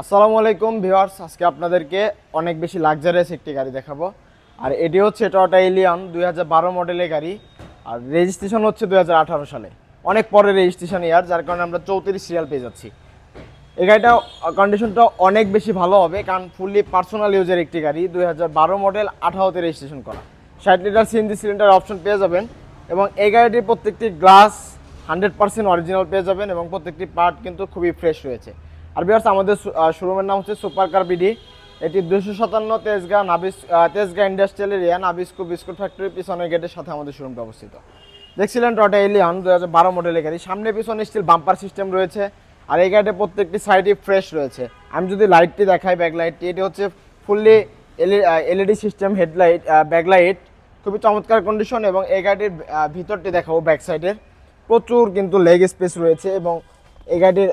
আসসালামু আলাইকুম ভিউয়ার্স, আজকে আপনাদেরকে অনেক বেশি লাক্সারিয়াস একটি গাড়ি দেখাবো। আর এটি হচ্ছে টয়োটা এলিয়ন দুই হাজার বারো মডেলের গাড়ি, আর রেজিস্ট্রেশন হচ্ছে দু হাজার আঠারো সালে। অনেক পরে রেজিস্ট্রেশন ইয়ার যার কারণে আমরা চৌত্রিশ সিরিয়াল পেয়ে যাচ্ছি। এই গাড়িটা কন্ডিশনটা অনেক বেশি ভালো হবে, কারণ ফুললি পার্সোনাল ইউজের একটি গাড়ি, দুই হাজার বারো মডেল আঠারোতে রেজিস্ট্রেশন করা। ষাট লিটার সিএনজি সিলিন্ডার অপশন পেয়ে যাবেন, এবং এই গাড়িটির প্রত্যেকটি গ্লাস হান্ড্রেড পার্সেন্ট অরিজিনাল পেয়ে যাবেন, এবং প্রত্যেকটি পার্ট কিন্তু খুবই ফ্রেশ রয়েছে। আর বিয়ার্স আমাদের শোরুমের নাম হচ্ছে সুপার কার বিডি এটি দুশো সাতান্ন Tejgaon নাবিস Tejgaon industrial area Nabisco biscuit ফ্যাক্টরির পিছনের গেটের সাথে আমাদের শোরুমটা অবস্থিত। দেখছিলেন টটা এলিয়ন দু হাজার বারো মডেলের গাড়ি। সামনে পিছনে স্টিল বাম্পার সিস্টেম রয়েছে। আর এই গাড়িতে প্রত্যেকটি সাইডই ফ্রেশ রয়েছে। আমি যদি লাইটটি দেখাই ব্যাকলাইটটি এটি হচ্ছে fully LED system headlight backlight খুবই চমৎকার কন্ডিশন এবং এই গাড়িটির ভিতরটি দেখাবো ব্যাক সাইডের প্রচুর কিন্তু লেগ স্পেস রয়েছে এবং এই গাড়িটির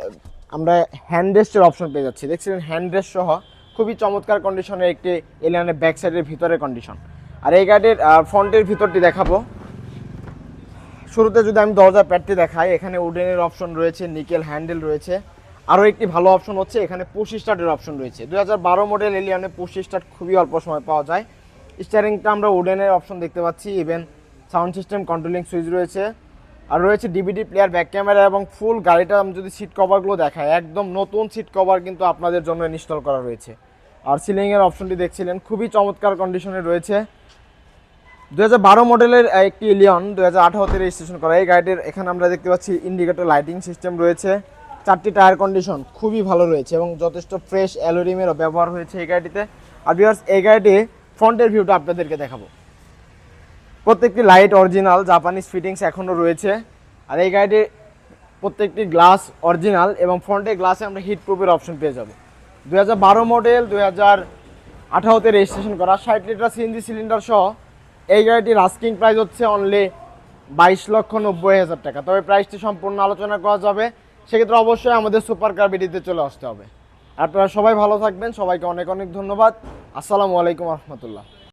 আমরা হ্যান্ড রেস্টের অপশন পেয়ে যাচ্ছি। দেখছিলেন হ্যান্ড রেস্ট সহ খুবই চমৎকার কন্ডিশনের একটি এলিয়ানের ব্যাক সাইডের ভিতরের কন্ডিশন আর এই গাড়ির ফ্রন্টের ভিতরটি দেখাবো। শুরুতে যদি আমি দরজা প্যাডটি দেখাই, এখানে উডেনের অপশন রয়েছে নিকেল হ্যান্ডেল রয়েছে। আরও একটি ভালো অপশন হচ্ছে, এখানে পুশ স্টার্টের অপশন রয়েছে। দু হাজার বারো মডেল এলিয়ানে পুশ স্টার্ট খুবই অল্প সময় পাওয়া যায়। স্টিয়ারিংটা আমরা উডেনের অপশন দেখতে পাচ্ছি even sound system controlling switch রয়েছে। আর রয়েছে ডিভিডি প্লেয়ার ব্যাক ক্যামেরা এবং ফুল গাড়িটা আমি যদি সিট কভারগুলো দেখাই, একদম নতুন সিট কভার কিন্তু আপনাদের জন্য ইনস্টল করা রয়েছে। আর সিলিংয়ের অপশনটি দেখছিলেন, খুবই চমৎকার কন্ডিশনে রয়েছে। দু বারো মডেলের একটি ইলিয়ন দু হাজার আঠারোতে রেজিস্ট্রেশন করা। এই গাড়িটির এখানে আমরা দেখতে পাচ্ছি ইন্ডিকেটর লাইটিং সিস্টেম রয়েছে। চারটি টায়ার কন্ডিশন খুবই ভালো রয়েছে এবং যথেষ্ট ফ্রেশ অ্যালোরিমেরও ব্যবহার হয়েছে এই গাড়িটিতে। আর বিকজ এই গাড়িটি ফ্রন্টের ভিউটা আপনাদেরকে দেখাবো। প্রত্যেকটি লাইট অরিজিনাল জাপানিজ ফিটিংস এখনও রয়েছে। আর এই গাড়িটির প্রত্যেকটি গ্লাস অরিজিনাল এবং ফ্রন্টের গ্লাসে আমরা হিট প্রুফের অপশন পেয়ে যাব। দুই হাজার বারো মডেল দুই হাজার আঠারোতে রেজিস্ট্রেশন করা। ষাট লিটার সিএনজি সিলিন্ডার সহ এই গাড়িটির আস্কিং প্রাইস হচ্ছে অনলি বাইশ লক্ষ নব্বই হাজার টাকা। তবে প্রাইসটি সম্পূর্ণ আলোচনা করা যাবে। সেক্ষেত্রে অবশ্যই আমাদের সুপার কার বিডিতে চলে আসতে হবে। আপনারা সবাই ভালো থাকবেন। সবাইকে অনেক অনেক ধন্যবাদ। আসসালামু আলাইকুম রহমতুল্লাহ।